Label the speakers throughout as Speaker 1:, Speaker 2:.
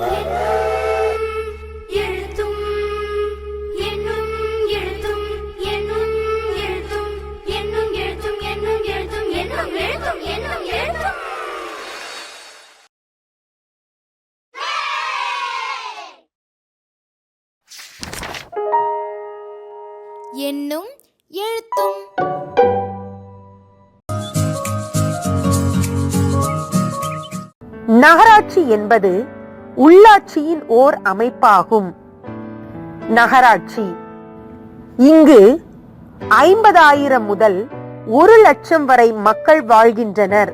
Speaker 1: என்னும் என்னும் எழுத்தும்
Speaker 2: நகராட்சி என்பது உள்ளாட்சியின் ஓர் அமைப்பாகும். நகராட்சி. இங்கு ஐம்பதாயிரம் முதல் ஒரு லட்சம் வரை மக்கள் வாழ்கின்றனர்.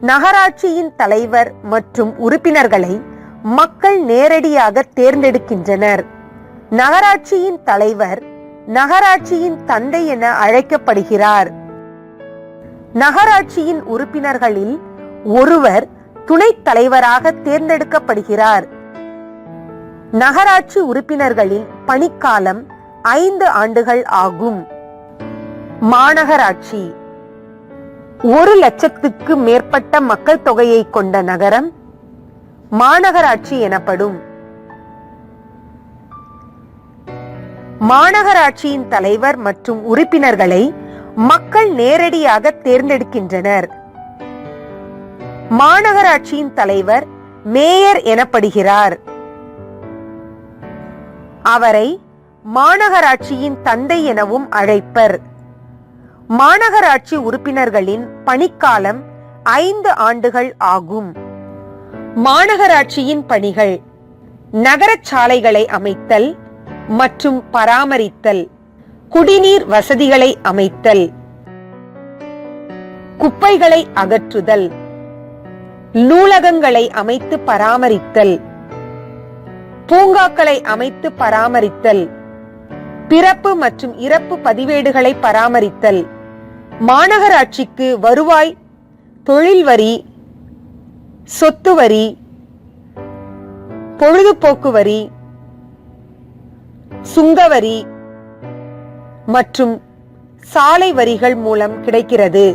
Speaker 2: நகராட்சியின் தலைவர் மற்றும் உறுப்பினர்களை மக்கள் நேரடியாக தேர்ந்தெடுக்கின்றனர். நகராட்சியின் தலைவர் நகராட்சியின் தந்தை என அழைக்கப்படுகிறார். நகராட்சியின் உறுப்பினர்களில் ஒருவர் துணைத் தலைவராக தேர்ந்தெடுக்கப்படுகிறார். நகராட்சி உறுப்பினர்களின் பணிக்காலம் ஐந்து ஆண்டுகள் ஆகும். மாநகராட்சி. ஒரு லட்சத்துக்கு மேற்பட்ட மக்கள் தொகையை கொண்ட நகரம் மாநகராட்சி எனப்படும். மாநகராட்சியின் தலைவர் மற்றும் உறுப்பினர்களை மக்கள் நேரடியாக தேர்ந்தெடுக்கின்றனர். மாநகராட்சியின் தலைவர் மேயர் எனப்படுகிறார். அவரை மாநகராட்சியின் தந்தை எனவும் அழைப்பர். மாநகராட்சி உறுப்பினர்களின் பணிக்காலம் ஐந்து ஆண்டுகள் ஆகும். மாநகராட்சியின் பணிகள் நகர சாலைகளை அமைத்தல் மற்றும் பராமரித்தல் குடிநீர் வசதிகளை அமைத்தல் குப்பைகளை அகற்றுதல் நூலகங்களை அமைத்து பராமரித்தல் பூங்காக்களை அமைத்து பராமரித்தல் பிறப்பு மற்றும் இறப்பு பதிவேடுகளை பராமரித்தல் மாநகராட்சிக்கு வருவாய் தொழில் வரி சொத்து வரி பொழுதுபோக்கு வரி சுங்கவரி மற்றும் சாலை வரிகள் மூலம் கிடைக்கிறது.